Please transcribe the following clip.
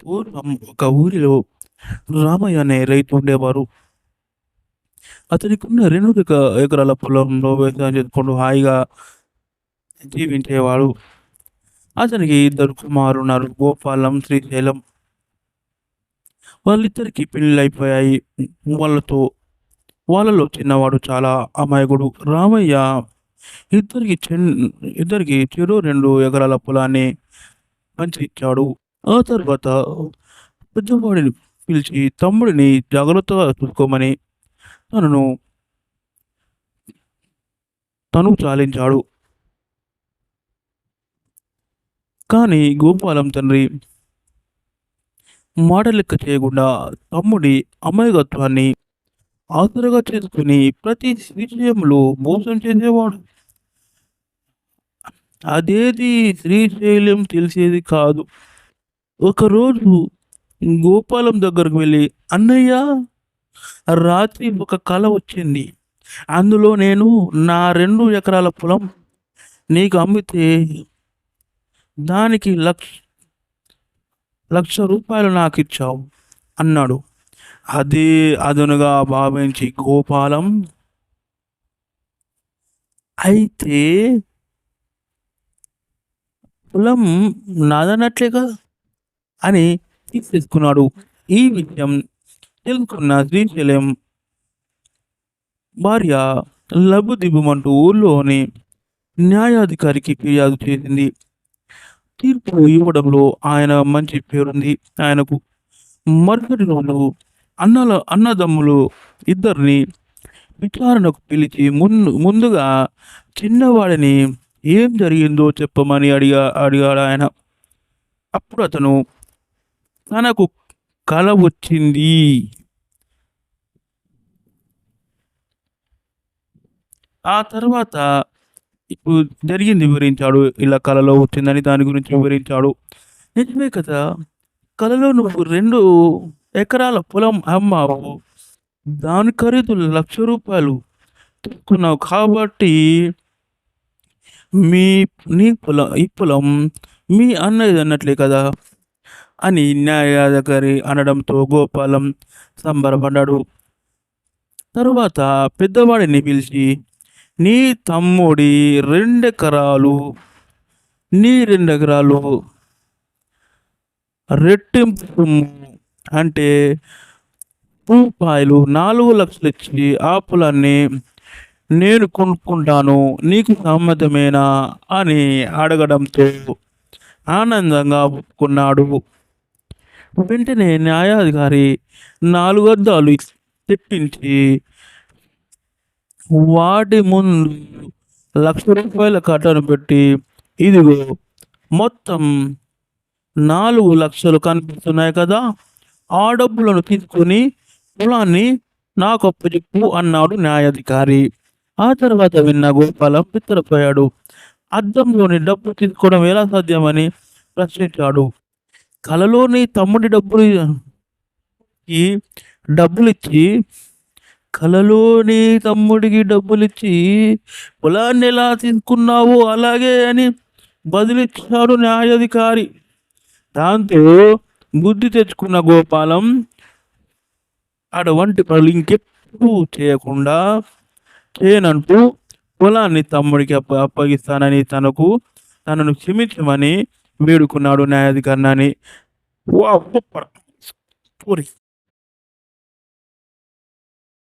పూర్వం ఒక ఊరిలో రామయ్య అనే రైతు ఉండేవారు. అతనికున్న 2 ఎక ఎకరాల పొలంలో వ్యవసాయం చేసుకుంటూ హాయిగా జీవించేవాడు. అతనికి ఇద్దరు కుమారులున్నారు. గోపాలం, శ్రీశైలం. వాళ్ళిద్దరికీ అయిపోయాయి వాళ్ళతో వాళ్ళలో చిన్నవాడు చాలా అమాయకుడు. రామయ్య ఇద్దరికి చెన్ ఇద్దరికి చెరో 2 ఎకరాల పొలాన్ని పంచి ఇచ్చాడు. ఆ తర్వాత పెద్దవాడిని పిలిచి తమ్ముడిని జాగ్రత్తగా చూసుకోమని తనను తను చాలించాడు. కానీ గోపాలం తండ్రి మాట లెక్క చేయకుండా తమ్ముడి అమాయకత్వాన్ని ఆసరగా చేసుకుని ప్రతి విషయంలో మోసం చేసేవాడు. అదేది శ్రీశైలం తెలిసేది కాదు. ఒకరోజు గోపాలం దగ్గరకు వెళ్ళి అన్నయ్య రాత్రి ఒక కల వచ్చింది. అందులో నేను నా రెండు ఎకరాల పొలం నీకు అమ్మితే దానికి లక్ష లక్ష రూపాయలు నాకు ఇచ్చావు అన్నాడు. అదే అదనుగా భావించి గోపాలం అయితే పొలం నాదన్నట్లేగా అని తీసుకున్నాడు ఈ విషయం తెలుసుకున్న శ్రీశైలం భార్య లబుదిబుమంటూ ఊర్లోని న్యాయాధికారికి ఫిర్యాదు చేసింది. తీర్పు ఇవ్వడంలో ఆయన మంచి పేరుంది ఆయనకు. మరుసటి రోజు అన్నల అన్నదమ్ములు ఇద్దరిని విచారణకు పిలిచి ముందు ముందుగా చిన్నవాడిని ఏం జరిగిందో చెప్పమని అడిగా అడిగాడు ఆయన అప్పుడు అతను తనకు కల వచ్చింది. ఆ తర్వాత ఇప్పుడు జరిగింది వివరించాడు. ఇలా కలలో వచ్చిందని దాని గురించి వివరించాడు. నిజమే కదా! కలలో నువ్వు రెండు ఎకరాల పొలం అమ్మావు. దాని ఖరీదు లక్ష రూపాయలు తీసుకున్నావు కాబట్టి మీ నీ పొలం ఈ పొలం మీ అన్నయ్యదన్నట్లే కదా! అని న్యాయాధికారి అనడంతో గోపాలం సంబరపడ్డాడు. తరువాత పెద్దవాడిని పిలిచి నీ తమ్ముడి రెండెకరాలు నీ రెండెకరాలు రెట్టింపు సొమ్ము అంటే రూపాయలు నాలుగు లక్షలు ఇచ్చి ఆ పొలాన్ని నేను కొనుక్కుంటాను. నీకు సమ్మతమేనా అని అడగడంతో ఆనందంగా ఒప్పుకున్నాడు. వెంటనే న్యాయాధికారి నాలుగు అద్దాలు తెప్పించి వాటి ముందు లక్ష రూపాయల కట్టను పెట్టి ఇదిగో మొత్తం నాలుగు లక్షలు కనిపిస్తున్నాయి కదా! ఆ డబ్బులను తీసుకొని పొలాన్ని నాకు అప్పచెప్పు అన్నాడు న్యాయాధికారి. ఆ తర్వాత విన్న గోపాలం పిత్తరపోయాడు అద్దంలోని డబ్బు తీసుకోవడం ఎలా సాధ్యమని ప్రశ్నించాడు. కలలో నీ తమ్ముడి డబ్బులు కి డబ్బులిచ్చి కలలో నీ తమ్ముడికి డబ్బులిచ్చి పొలాన్నెలా తీసుకున్నావు అలాగే అని బదిలిచ్చాడు న్యాయాధికారి. దాంతో బుద్ధి తెచ్చుకున్న గోపాలం అటువంటి పనులు ఇంకెప్పుడు చేయకుండా చేయనంటూ పొలాన్ని తమ్ముడికి అప్ప అప్పగిస్తానని తనకు తనను క్షమించమని వేడుకున్నాడు న్యాయాధికారిని. వావ్! సూపర్! స్టోరీ.